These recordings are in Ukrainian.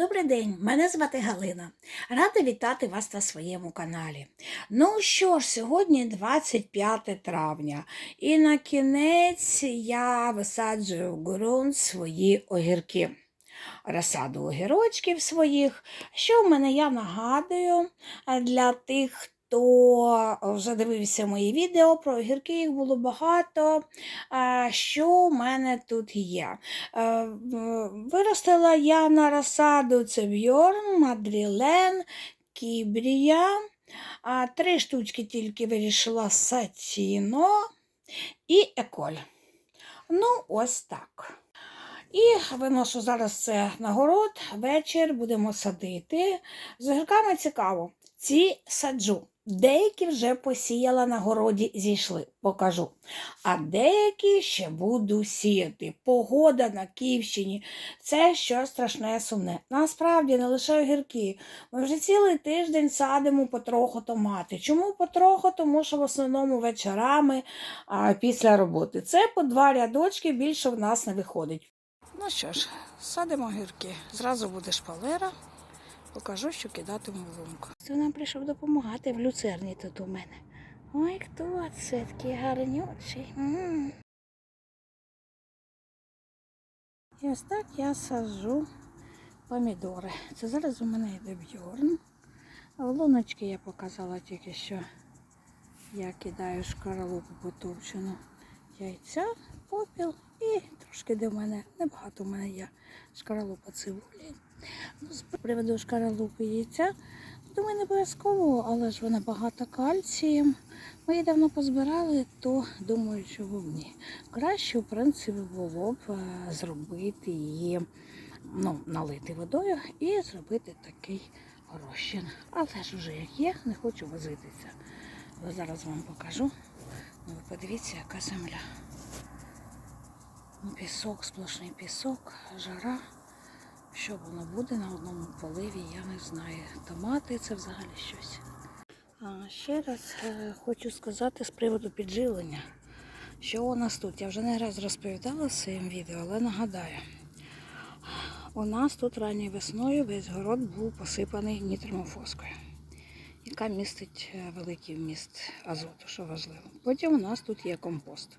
Добрий день, мене звати Галина. Рада вітати вас на своєму каналі. Ну що ж, сьогодні 25 травня, і на кінець я висаджую в ґрунт свої огірки. Розсаду огірочків своїх. Що в мене я нагадую для тих, хто вже дивився мої відео про огірки, їх було багато. Що в мене тут є? Виростила я на розсаду це Бьорн, Мадрілен, Кібрія. А три штучки тільки вирішила Сатіно і Еколь. Ну, ось так. І виношу зараз це на город, вечір будемо садити. З огірками цікаво. Ці саджу. Деякі вже посіяла на городі, зійшли, покажу. А деякі ще буду сіяти. Погода на Київщині це щось страшне сумне. Насправді не лише огірки. Ми вже цілий тиждень садимо потроху томати. Чому потроху? Тому що в основному вечорами а, після роботи. Це по два рядочки більше в нас не виходить. Ну що ж, садимо огірки. Зразу буде шпалера. Покажу, що кидатиму в лунку. Це нам прийшов допомагати в люцерні тут у мене. Ой, хто це такий гарнючий. І ось так я саджу помідори. Це зараз у мене йде бьорн. Луночки я показала тільки що. Я кидаю шкаралупу потовчену яйця, попіл і трошки де в мене, небагато в мене є шкаралупа цибулі. З приводу шкаралупи яйця, думаю, не обов'язково, але ж вона багата кальцієм. Ми її давно позбирали, то думаю, чого б ні. Краще, в принципі, було б е, зробити її, ну, налити водою і зробити такий розчин. Але ж уже як є, не хочу возитися. Але зараз вам покажу. Ну, ви подивіться, яка земля. Ну, Пісок, сплошний пісок, жара. Що воно буде на одному поливі, я не знаю. Томати це взагалі щось. А ще раз е, хочу сказати з приводу підживлення. Що у нас тут? Я вже не раз розповідала в своєму відео, але нагадаю. У нас тут ранньою весною весь город був посипаний нітромофоскою, яка містить е, великий вміст азоту, що важливо. Потім у нас тут є компост.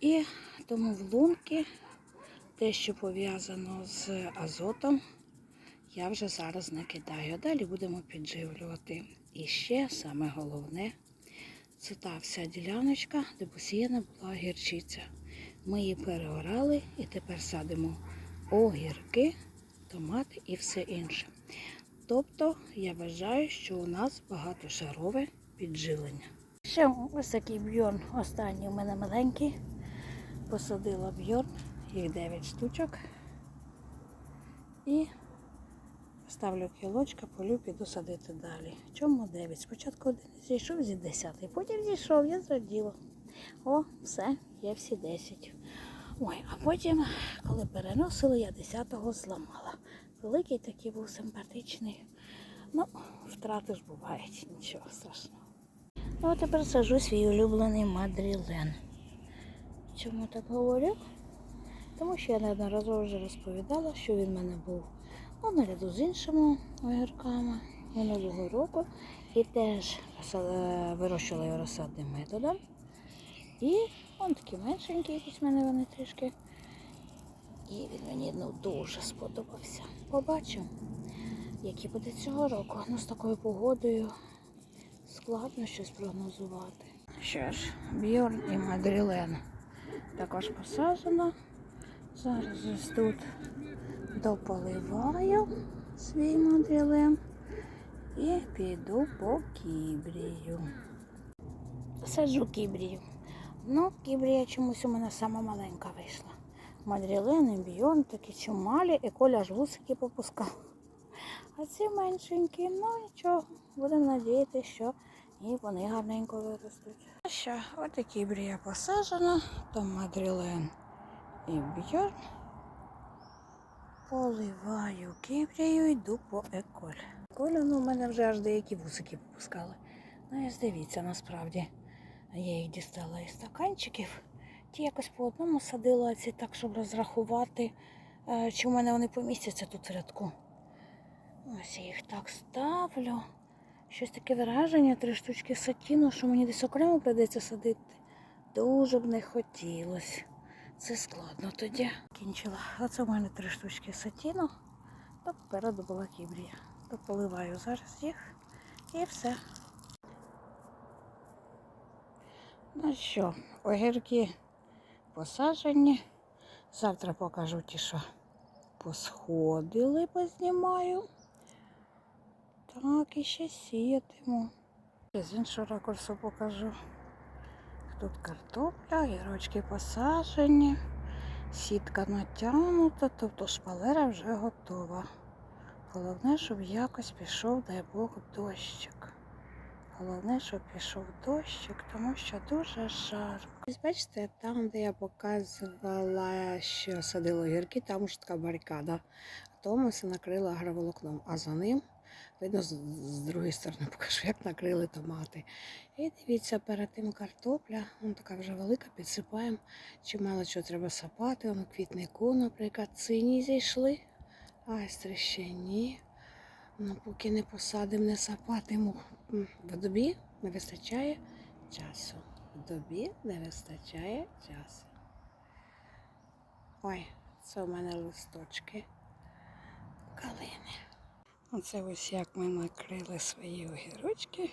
І тому в лунки те, що пов'язано з азотом, я вже зараз не кидаю. А далі будемо підживлювати. І ще саме головне, це та вся діляночка, де посіяна була гірчиця. Ми її переорали і тепер садимо огірки, томати і все інше. Тобто я вважаю, що у нас багатошарове підживлення. Ще ось такий бьорн, останній у мене маленький. Посадила бьорн, їх 9 штучок. І ставлю кілочка, полю, піду садити далі. Чому 9? Спочатку один зійшов зі 10, потім зійшов, я зраділа. О, все, є всі 10. Ой, а потім, коли переносили, я 10-го зламала. Великий такий був симпатичний. Ну, втрати ж бувають, нічого страшного. Ну, а тепер сажу свій улюблений мадрілен. Чому так говорю? Тому що я неодноразово вже розповідала, що він в мене був ну, наряду з іншими огірками минулого року. І теж вирощувала його розсадним методом. І он такі меншенькі, якісь в мене вони трішки. І він мені ну, дуже сподобався. Побачимо, який буде цього року. Ну, з такою погодою складно щось прогнозувати. Що ж, Бьорн і Мадрілен також посаджено. Зараз ось тут дополиваю свій мадрілен і піду по кібрію. Саджу кібрію. Ну, кібрія чомусь у мене сама маленька вийшла. Мадрілен бьорн такі чумалі, і коля аж вусики попускав. А ці меншенькі, ну нічого, будемо надіятися, що і вони гарненько виростуть. А що, от і кібрія посаджена, то мадрілен і бьорн. Поливаю кібрію, йду по еколь. Еколю, ну, у мене вже аж деякі вусики попускали. Ну, ось дивіться, насправді. Я їх дістала із стаканчиків. Ті якось по одному садила, ці так, щоб розрахувати Е, Чи в мене вони помістяться тут в рядку? Ось я їх так ставлю. Щось таке враження, три штучки сатіну, що мені десь окремо прийдеться садити. Дуже б не хотілося. Це складно тоді. Кінчила. Оце в мене три штучки сатіну. То попереду була кібрія. То поливаю зараз їх і все. Ну що, огірки посаджені. Завтра покажу ті, що посходили, познімаю. Так, і ще сіятиму. З іншого ракурсу покажу. Тут картопля, гірочки посаджені, сітка натягнута, тобто шпалера вже готова. Головне, щоб якось пішов, дай Бог, дощик. Головне, щоб пішов дощик, тому що дуже жарко. Бачите, там, де я показувала, що садила огірки, там уже така барикада. А тому все накрила агроволокном. А за ним, видно, з, з другої сторони покажу, як накрили томати. І дивіться, перед тим картопля, вона така вже велика, підсипаємо. Чимало чого треба сапати. Воно квітнику, наприклад, сині зійшли, а ось ще ні. Ну, поки не посадимо, не сапатиму. В добі не вистачає часу. В добі не вистачає часу. Ой, це у мене листочки калини. Оце ось як ми накрили свої огірочки.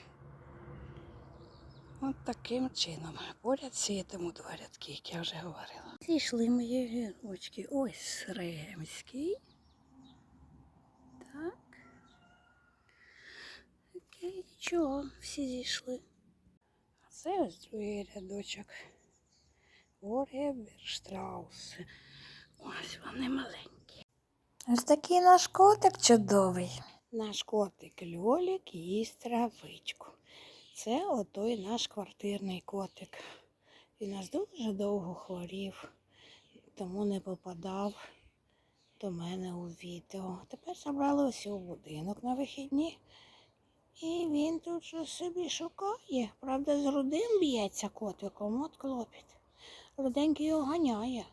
От таким чином. Поряд сіятиму два рядки, як я вже говорила. Зійшли мої огірочки. Ось ремський. Так. Окей, нічого, всі зійшли. А це ось другий рядочок. Ореберштрауси. Ось вони маленькі. Ось такий наш котик чудовий. Наш котик Льолік їсть травичку. Це отой наш квартирний котик. Він нас дуже довго хворів, тому не попадав до мене у відео. Тепер забрали ось у будинок на вихідні. І він тут щось собі шукає. Правда, з рудим б'ється котиком, от клопіт. Руденький його ганяє.